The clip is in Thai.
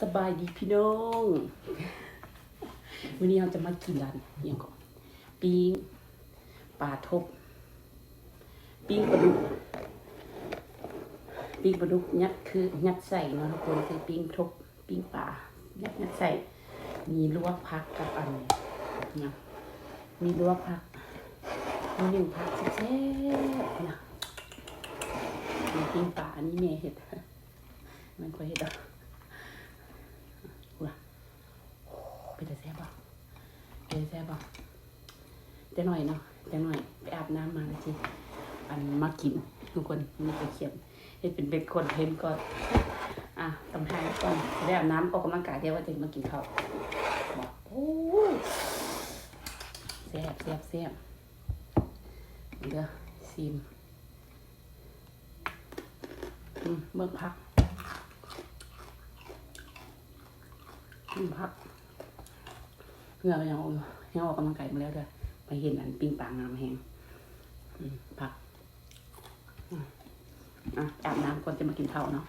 สบายดีพี่น้องวันนี้เราจะมากินร้านอหยังก่อนปิ้งปลาทบปิ้งปลาดุกปิ้งปลาดุกยัดคือยัดใส่เนาะทุกคนคือปิ้งทบปิ้งปลายัดยัดใส่ มีลวกผักกับอันเนี่ยมีลวกผักมีหนึ่งผักแซ่บๆนะมีปิ้งปลาอันนี้แม่เห็ดมันก็เห็ดอะว้าโอ้ เป็นแต่แซ่บอะเป็นแต่แซ่บอะจะหน่อยเนาะจะหน่อยไปอาบน้ำมาแล้วจิอันมากินทุกคนนี่ไปเขียนให้เป็นเป็นคนเทนก่อนอะต้องทยก่อนได้อาบน้ำออกกำลังกายเดี๋ยวว่าจะมากินข้าวบอกโอ้แซ่บแซ่บแซ่บเดี๋ยวซิมอืมเบิ่งพักอืมพัก เพื่อยังออกอยู่ยังออกกำลังกายมาแล้วเด้อไปเห็นอันปิ้งปลางามแหงผักอะอาบน้ำก่อนจะมากินข้าวเนาะ